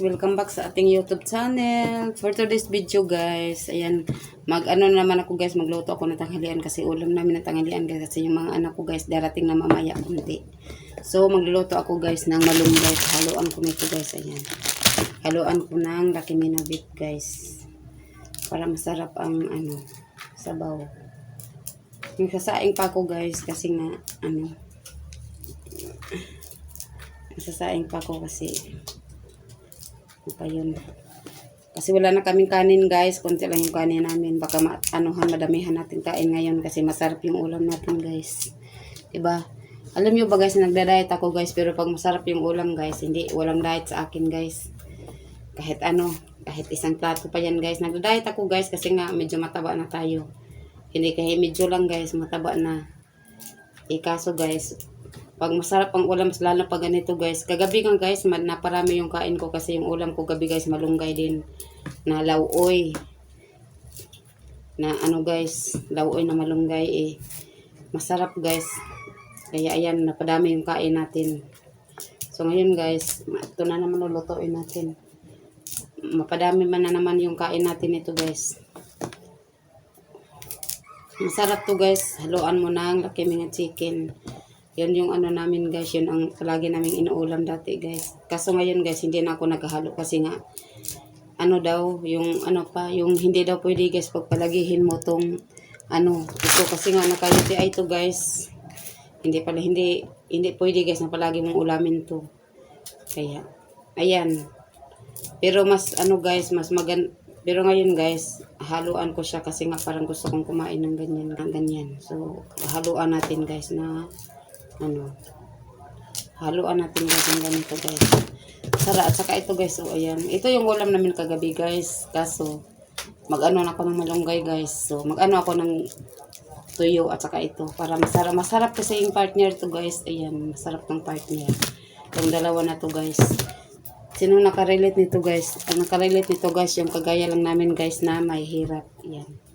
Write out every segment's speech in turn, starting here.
welcome back sa ating YouTube channel. For today's video guys, ayan, mag ano naman ako guys, magluto ako ng tanghalian kasi ulam namin ng tanghalian guys kasi yung mga anak ko guys darating na mamaya kunti. So magluluto ako guys ng malunggay. Haluan ko nito guys, ayan. Haluan ko ng laki beef guys. Para masarap ang ano, sabaw. Yung sasaing pa ako guys kasi nga ano, Masasaing pa ako kasi ano pa yun. Kasi wala na kaming kanin guys. Kunti lang yung kanin namin. Baka ma anuhan, madamihan natin kain ngayon kasi masarap yung ulam natin guys. Diba? Alam nyo ba guys, nagda-diet ako guys. Pero pag masarap yung ulam guys, hindi, walang diet sa akin guys. Kahit ano, kahit isang plato pa yan guys. Nagda-diet ako guys kasi nga medyo mataba na tayo. Hindi kahit medyo lang guys, mataba na. Eh kaso guys, pag masarap ang ulam, lalo pag ganito guys. Kagabi nga guys, naparami yung kain ko kasi yung ulam ko gabi guys, malunggay din. Na lauoy. Na ano guys, lauoy na malunggay eh. Masarap guys. Kaya ayan, napadami yung kain natin. So ngayon guys, ito na naman lulutuin natin. Mapadami man na naman yung kain natin ito guys. Masarap to guys. Haluan mo ng laki mga chicken. Yan yung ano namin guys, yun ang palagi namin inuulam dati guys. Kaso ngayon guys, hindi na ako naghahalo kasi nga ano daw, yung ano pa, yung hindi daw pwede guys pagpalagihin mo tong ano, ito kasi nga naka-UTI to guys. Hindi pala, hindi, hindi pwede guys na palagi mong ulamin to. Kaya, ayan. Pero mas ano guys, mas magan pero ngayon guys, haluan ko siya kasi nga parang gusto kong kumain ng ganyan, ng ganyan. So, haluan natin guys na ano, haluan natin ng ganito guys. Sara, at saka ito guys, so ayan. Ito yung ulam namin kagabi guys. Kaso, mag-ano na ako ng malunggay guys. So, mag-ano ako ng tuyo at saka ito. Para masarap. Masarap kasi yung partner to guys. Ayan, masarap ng partner. Itong dalawa na to guys. Sino nakarelate nito guys? Ang nakarelate nito guys, yung kagaya lang namin guys na may hirap. Yan.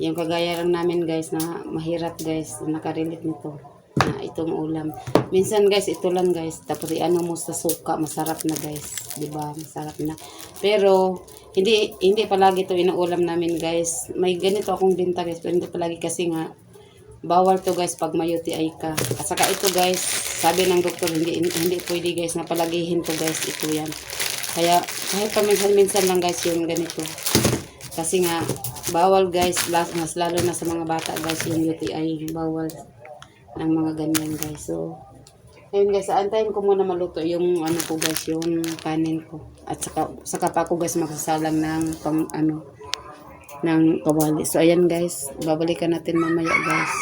Yung kagaya lang namin guys na mahirap guys, nakarelate nito. Na itong ulam. Minsan guys, ito lang guys. Tapos ano mo sa suka, masarap na guys. 'Di ba Masarap na. Pero, hindi hindi palagi to inuulam namin guys. May ganito akong binta guys, pero hindi palagi kasi nga bawal to guys pag may UTI ka. At saka ito guys, sabi ng doktor, hindi hindi pwede guys na palagihin to guys. Ito yan. Kaya kahit paminsan-minsan lang guys yung ganito. Kasi nga, bawal guys, mas lalo na sa mga bata guys yung UTI. Bawal ng mga ganyan guys. So, ayun guys, antayin ko muna maluto yung ano ko guys, yung kanin ko. At saka, saka pa ako guys magsasalang ng pang ano, ng kawali. So, ayan guys. Babalikan natin mamaya guys.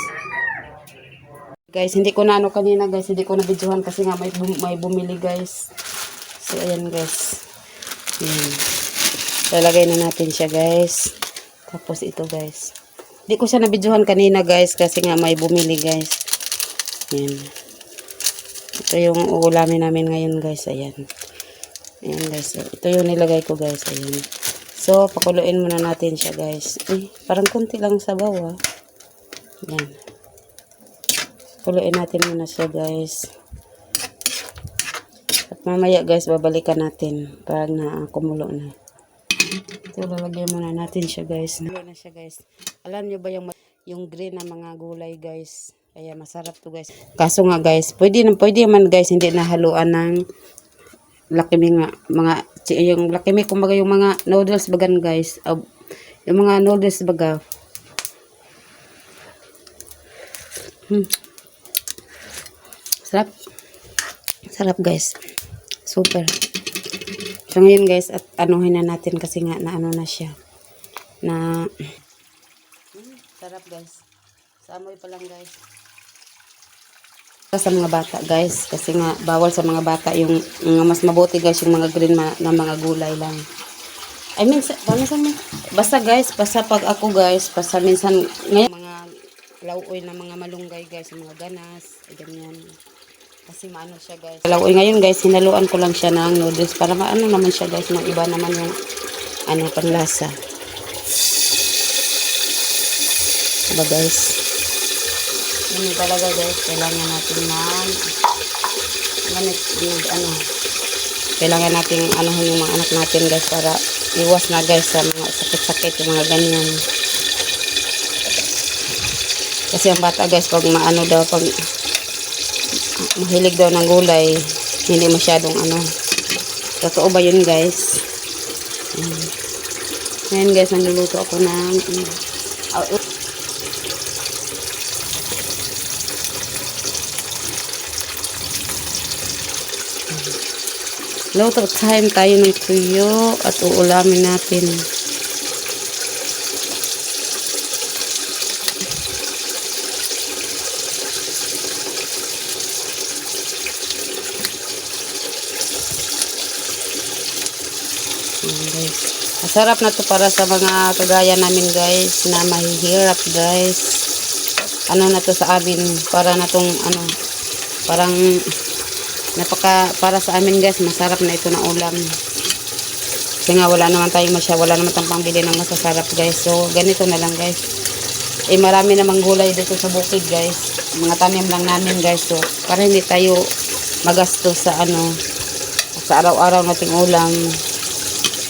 Guys, hindi ko na ano kanina guys. Hindi ko na videohan kasi nga may, bum- may bumili guys. So, ayan guys. Ayan. Lalagay na natin siya guys. Tapos ito guys. Hindi ko siya na videohan kanina guys kasi nga may bumili guys. Ayan. Ito yung uulamin namin ngayon guys. Ayan. Ayan guys. Ito yung nilagay ko guys. Ayan. So, pakuluin muna natin siya, guys. Eh, parang konti lang sa bawah. Yan. Pakuluin natin muna siya, guys. At mamaya, guys, babalikan natin. Parang na kumulo na. Ito, lalagyan muna natin siya, guys. Kumulo na siya, guys. Alam nyo ba yung, yung green na mga gulay, guys? Kaya masarap to, guys. Kaso nga, guys, pwede, na- pwede man, guys, hindi nahaluan ng laki mga mga yung laki may kumbaga yung mga noodles bagan guys uh, yung mga noodles baga hmm. sarap sarap guys super so ngayon guys at anuhin na natin kasi nga na ano na siya. Na Hmm, sarap guys. Sa amoy pa lang guys. sa mga bata guys. Kasi nga bawal sa mga bata yung, yung mas mabuti guys yung mga green ma- na mga gulay lang. I mean sa, minsan basta guys basta pag ako guys basta minsan ngayon mga lauoy na mga malunggay guys mga ganas ganyan kasi maano siya guys. Lauoy ngayon guys hinaluan ko lang siya ng noodles para maano naman siya guys. Mag iba naman yung ano panlasa. Diba guys? Yun talaga guys, kailangan natin ng ganit, ano, kailangan nating anuhin yung mga anak natin guys para iwas na guys sa mga sakit-sakit yung mga ganyan. Kasi ang bata guys pag maano daw pag mahilig daw ng gulay. Hindi masyadong ano. Totoo ba yun guys? Mm. ngayon guys. Nagluluto ako ng ah, uh, Luto time tayo ng tuyo at uulamin natin. Ayan, guys. Masarap na to para sa mga kagaya namin guys na mahihirap guys. Ano na to sa amin para na tong ano parang napaka para sa amin guys masarap na ito na ulam. Kasi nga wala naman tayong masya, wala naman tayong pambili ng masasarap guys. So ganito na lang guys. Eh marami namang gulay dito sa bukid guys. Mga tanim lang namin guys. So para hindi tayo magastos sa ano sa araw-araw nating ulam.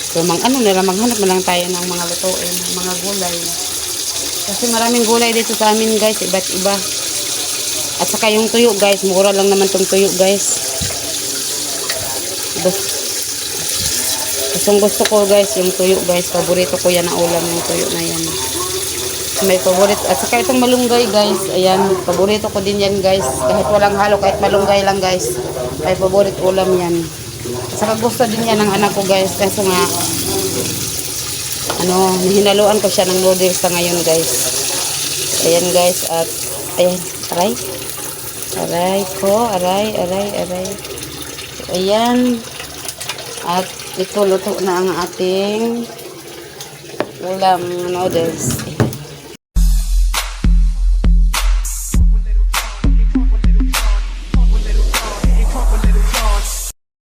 So, mang ano na lang, maghanap na lang tayo ng mga lutuin, ng mga gulay. Kasi maraming gulay dito sa amin, guys, iba't iba. At saka yung tuyo, guys, mura lang naman tong tuyo, guys. Gusto, gustong gusto ko, guys, yung tuyo, guys. Paborito ko yan na ulam, yung tuyo na yan. May paborito. At saka itong malunggay, guys. Ayan, paborito ko din yan, guys. Kahit walang halo, kahit malunggay lang, guys. Ay, paborito ulam yan. Saka gusto din yan ng anak ko guys. Kaso nga, ano, hinaluan ko siya ng noodles sa ngayon guys. Ayan guys, at, ayan, aray. Aray ko, aray, aray, aray. Ayan. At ito, luto na ang ating ulam noodles. Ayan.